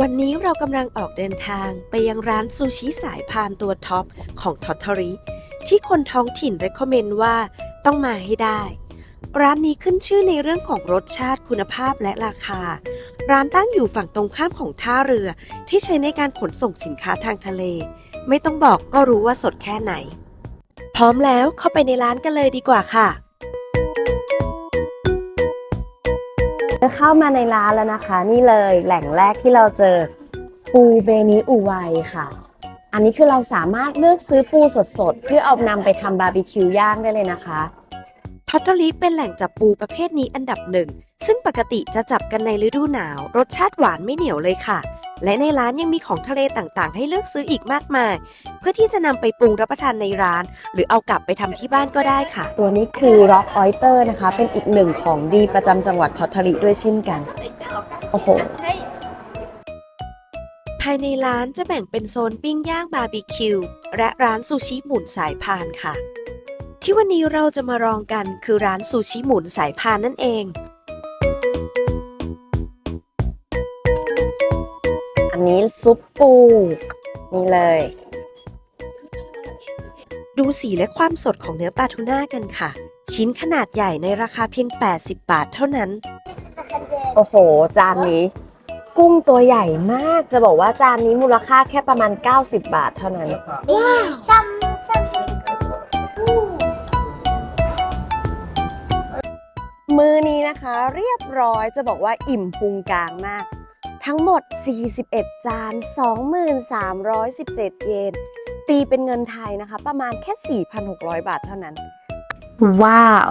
วันนี้เรากำลังออกเดินทางไปยังร้านซูชิสายพานตัวท็อปของทอตทอริที่คนท้องถิ่น recommend ว่าต้องมาให้ได้ ร้านนี้ขึ้นชื่อในเรื่องของรสชาติคุณภาพและราคา ร้านตั้งอยู่ฝั่งตรงข้ามของท่าเรือที่ใช้ในการขนส่งสินค้าทางทะเล ไม่ต้องบอกก็รู้ว่าสดแค่ไหน พร้อมแล้วเข้าไปในร้านกันเลยดีกว่าค่ะ เข้ามาในร้านแล้วนะคะ นี่เลยแหล่งแรกที่เราเจอปูเบนิอุไวค่ะ อันนี้คือเราสามารถเลือกซื้อปูสดๆ เพื่อเอานำไปทำบาร์บีคิวย่างได้เลยนะคะทอตเตอรีเป็นแหล่งจับปูประเภทนี้อันดับหนึ่ง ซึ่งปกติจะจับกันในฤดูหนาว รสชาติหวานไม่เหนียวเลยค่ะ และในร้านยังมีของทะเลต่างๆ ให้เลือกซื้ออีกมากมาย เพื่อที่จะนำไปปรุงรับประทานในร้าน หรือเอากลับไปทำที่บ้านก็ได้ค่ะ ตัวนี้คือ Rock Oyster นะคะ เป็นอีกหนึ่งของดีประจำจังหวัดทอททาริด้วยเช่นกัน โอ้โหภายในร้านจะแบ่งเป็นโซนปิ้งย่างบาร์บีคิวและร้านซูชิหมุนสายพานค่ะ ที่วันนี้เราจะมาลองกันคือร้านซูชิหมุนสายพานนั่นเอง อันนี้ซุปปูนี่เลย ดูสีและความสดของเนื้อปลาทูน่ากันค่ะ ชิ้นขนาดใหญ่ในราคาเพียง 80 บาทเท่านั้น โอ้โห จานนี้ กุ้งตัวใหญ่มาก จะบอกว่าจานนี้มูลค่าแค่ประมาณ 90 บาทเท่านั้นมือนี้นะคะ เรียบร้อยจะบอกว่าอิ่มพุงกลางมาก ทั้งหมด 41 จาน 2317 เยน ตีเป็นเงินไทยนะคะ ประมาณแค่ 4,600 บาทเท่านั้น Wow.